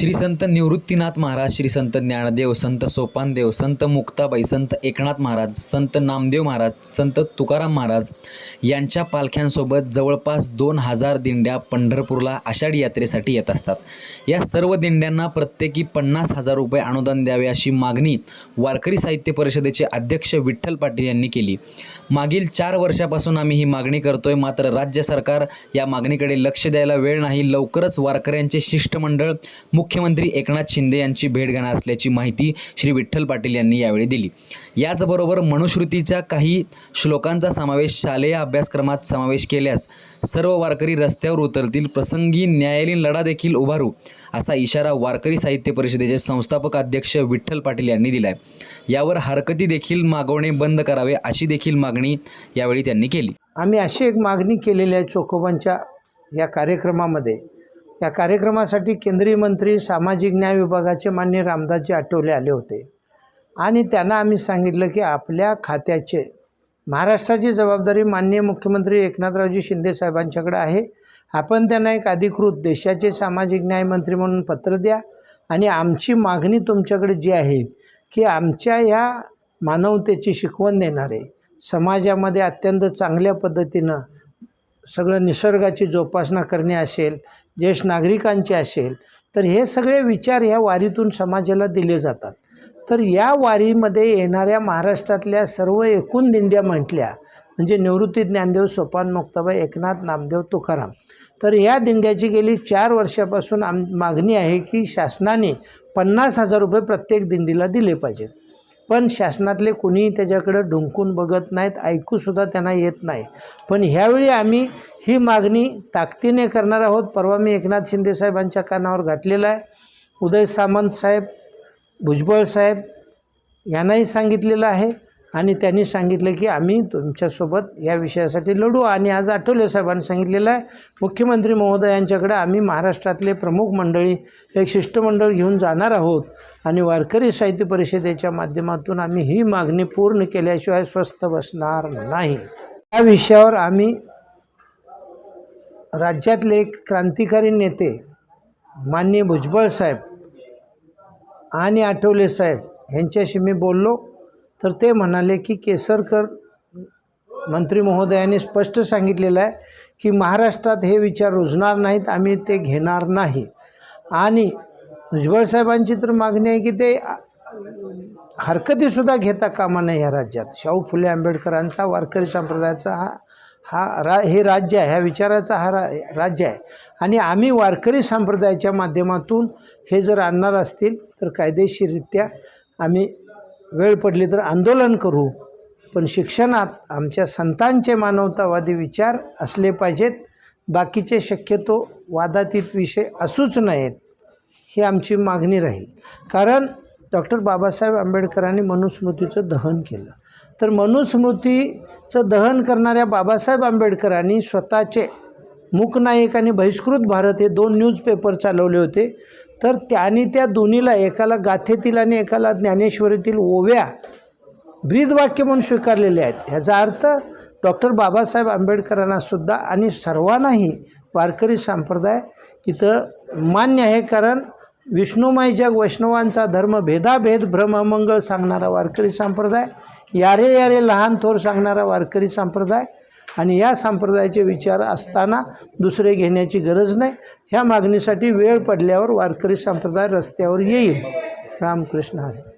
श्री संत निवृत्तीनाथ महाराज श्री संत ज्ञानदेव संत सोपानदेव संत मुक्ताबाई संत एकनाथ महाराज संत नामदेव महाराज संत तुकाराम महाराज यांच्या पालख्यांसोबत जवळपास दोन हजार दिंड्या पंढरपूरला आषाढी यात्रेसाठी येत असतात. या सर्व दिंड्यांना प्रत्येकी पन्नास हजार रुपये अनुदान द्यावे अशी मागणी वारकरी साहित्य परिषदेचे अध्यक्ष विठ्ठल पाटील यांनी केली. मागील चार वर्षापासून आम्ही ही मागणी करतोय मात्र राज्य सरकार या मागणीकडे लक्ष द्यायला वेळ नाही. लवकरच वारकऱ्यांचे शिष्टमंडळ मुख्यमंत्री एकनाथ शिंदे यांची भेट घेणार असल्याची माहिती श्री विठ्ठल पाटील यांनी यावेळी दिली. याचबरोबर मनुश्रुतीच्या काही श्लोकांचा समावेश शालेय अभ्यासक्रमात समावेश केल्यास सर्व वारकरी रस्त्यावर उतरतील प्रसंगी न्यायालयीन लढा देखील उभारू असा इशारा वारकरी साहित्य परिषदेचे संस्थापक अध्यक्ष विठ्ठल पाटील यांनी दिलाय. यावर हरकती देखील मागवणे बंद करावे अशी देखील मागणी यावेळी त्यांनी केली. आम्ही अशी एक मागणी केलेली आहे चोखोबांच्या या कार्यक्रमामध्ये या कार्यक्रमासाठी केंद्रीय मंत्री सामाजिक न्याय विभागाचे मान्य रामदासजी आठवले आले होते. आणि त्यांना आम्ही सांगितलं की आपल्या खात्याचे महाराष्ट्राची जबाबदारी माननीय मुख्यमंत्री एकनाथरावजी शिंदे साहेबांच्याकडे आहे. आपण त्यांना एक अधिकृत देशाचे सामाजिक न्याय मंत्री म्हणून पत्र द्या. आणि आमची मागणी तुमच्याकडे जी आहे की आमच्या ह्या मानवतेची शिकवण देणारे समाजामध्ये अत्यंत चांगल्या पद्धतीनं सगळं निसर्गाची जोपासना करणे असेल ज्येष्ठ नागरिकांचे असेल तर हे सगळे विचार ह्या वारीतून समाजाला दिले जातात. तर या वारीमध्ये येणाऱ्या महाराष्ट्रातल्या सर्व एकूण दिंड्या म्हटल्या म्हणजे निवृत्ती ज्ञानदेव सोपान मुक्ताबाई एकनाथ नामदेव तुकाराम. तर या दिंड्याची गेली चार वर्षापासून आम मागणी आहे की शासनाने पन्नास हजार रुपये प्रत्येक दिंडीला दिले पाहिजेत. पण शासनातले कुणीही त्याच्याकडं ढुंकून बघत नाहीत ऐकूसुद्धा त्यांना येत नाही. पण ह्यावेळी आम्ही ही मागणी ताकदीने करणार आहोत. परवा मी एकनाथ शिंदे साहेबांच्या कानावर घातलेला आहे. उदय सामंत साहेब भुजबळ साहेब यांनाही सांगितलेलं आहे. आणि त्यांनी सांगितलं की आम्ही तुमच्यासोबत या विषयासाठी लढू. आणि आज आठवले साहेबांनी सांगितलेलं आहे मुख्यमंत्री महोदयांच्याकडे आम्ही महाराष्ट्रातले प्रमुख मंडळी एक शिष्टमंडळ घेऊन जाणार आहोत. आणि वारकरी साहित्य परिषदेच्या माध्यमातून आम्ही ही मागणी पूर्ण केल्याशिवाय स्वस्थ बसणार नाही. या विषयावर आम्ही राज्यातले एक क्रांतिकारी नेते माननीय भुजबळ साहेब आणि आठवले साहेब यांच्याशी मी बोललो. तर ते म्हणाले की केसरकर मंत्री महोदयाने स्पष्ट सांगितलेलं आहे की महाराष्ट्रात हे विचार रुजणार नाहीत आम्ही ते घेणार नाही. आणि भुजबळ साहेबांची तर मागणी आहे की ते हरकतीसुद्धा घेता कामा नाही ह्या राज्यात. शाहू फुले आंबेडकरांचा वारकरी संप्रदायाचा हा हा रा हे राज्य आहे ह्या विचाराचा हा रा राज्य आहे. आणि आम्ही वारकरी संप्रदायाच्या माध्यमातून हे जर आणणार असतील तर कायदेशीररित्या आम्ही वेळ पडली तर आंदोलन करू. पण शिक्षणात आमच्या संतांचे मानवतावादी विचार असले पाहिजेत. बाकीचे शक्यतो वादातीत विषय असूच नयेत ही आमची मागणी राहील. कारण डॉक्टर बाबासाहेब आंबेडकरांनी मनुस्मृतीचं दहन केलं. तर मनुस्मृतीचं दहन करणाऱ्या बाबासाहेब आंबेडकरांनी स्वतःचे मूकनायक आणि बहिष्कृत भारत हे दोन न्यूजपेपर चालवले होते. तर त्याने त्या दोन्हीला एकाला गाथेतील आणि एकाला ज्ञानेश्वरीतील ओव्या ब्रीदवाक्य म्हणून स्वीकारलेले आहेत. ह्याचा अर्थ डॉक्टर बाबासाहेब आंबेडकरांनासुद्धा आणि सर्वांनाही वारकरी संप्रदाय इथं मान्य आहे. कारण विष्णुमाई जग वैष्णवांचा धर्म भेदाभेद भ्रममंगळ सांगणारा वारकरी संप्रदाय यारे यारे लहान थोर सांगणारा वारकरी संप्रदाय आणि या संप्रदायाचे विचार असताना दुसरे घेण्याची गरज नाही. ह्या मागणीसाठी वेळ पडल्यावर वारकरी संप्रदाय रस्त्यावर येईल. रामकृष्ण हरी.